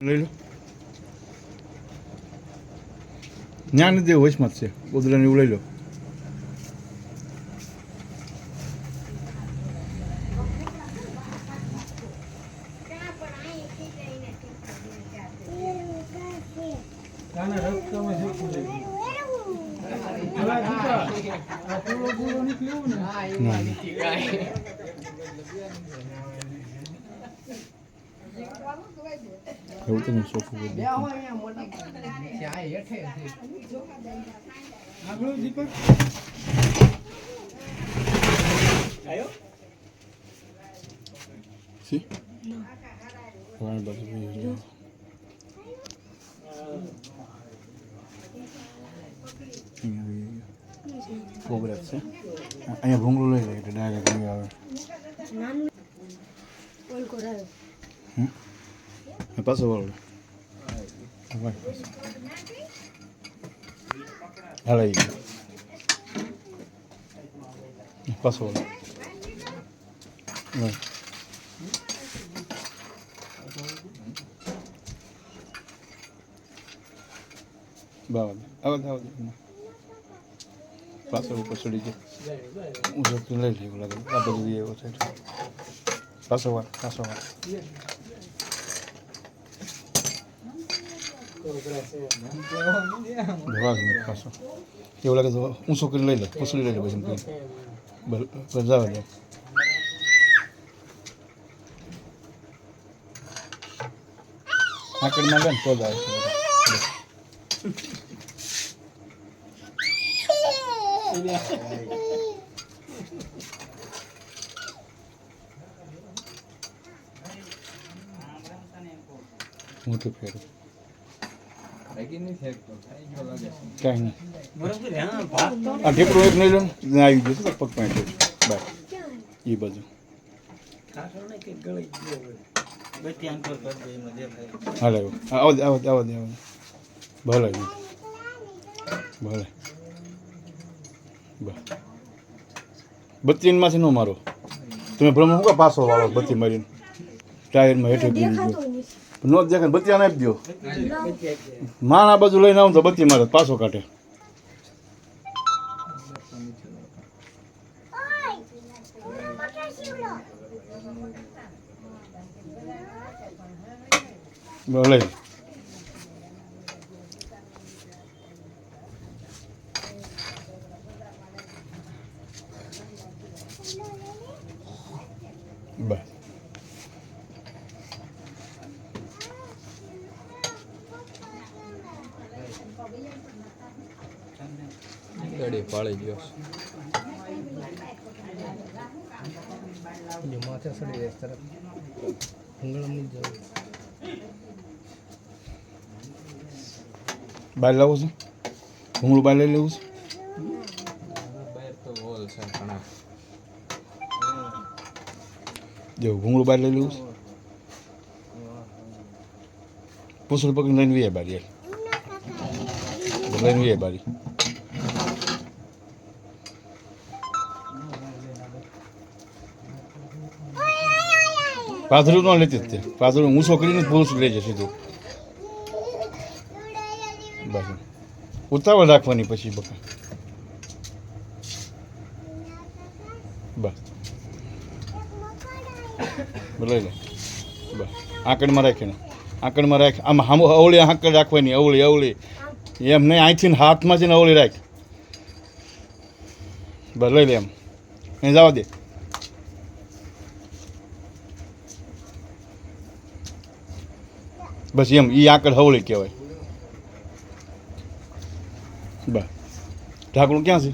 લઈ લો. જ્ઞાનદેવ વચમાં જ છે. ગોદરાને એવું લઈ લો. આના એવું તો નહીં સોફું. આગળ દીપક સી લો. અહીંયા આવી ગયો. કોબરા છે અહીંયા ભૂંગળું લઈ લે એટલે ડાયરેક્ટ નહીં આવે હમ? પાછો વાળો વાળ પાછો. હલાઈ ગયો પાછો વાળો વાળ. બાવન આવા આવા પાછળ ઉપર ચડી જાય હું લઈ લઈ લાગે આ બધું એવો છે પાછો વાર પાછો વાર ધોવા જ નહીં પાછો એવું લાગે તો ઊંચો કરીને લઈ લે પૂછડી લઈ લે પછી એમ કરીને. લે આકડમાં તો જ આવે છે કાંઈ નહીં. આ ઢીપડું એક નહીં લો. ને આવી ગયું પગ પાંચ બાય. એ બાજુ. હાલે. હા, આવો દે આવો. દે આવો આવો ભલે ભલે. બત્રીનમાંથી ન મારો. તમે ભ્રમ શું કા પાછો વાળો બત્રી મારીને. ટાયરમાં હેઠે ગઈ ગયો. નો દેખાય બત્રી આને આપી દો માણા બાજુ લઈને આવું તો બત્તી મારે પાછો કાઢે. લઈ. ગાડી પાળી ગયો. માથે સડી જાય જવું લાવું છું. ભૂંગળું બાર લઈ લેવું છું. બહાર તો હોલ છે ઘણા. જો ભૂંગળું બહાર લઈ લેવું છે. પૂછડું પકડીને લઈને વીએ બારી લઈને વીએ બારી. પાથરું ન લેતી જ તે. પાથરું ઊંચો કરીને પુરુષ લઈ જશે સીધું. બસ. ઉતાવળ રાખવાની પછી બકા. બસ. લઈ લે. બસ. આંકડમાં રાખીને. આંકડમાં રાખ. આમ હામ અવળી આંકડ રાખવાની, અવળી અવળી. એમ નહીં અહીંથી હાથમાં જઈને અવળી રાખ. બસ, લઈ લે એમ. અહીં જવા દે. બસ એમ એ આકડ હવળી કહેવાય. બસ. ઢાંકણું ક્યાં છે?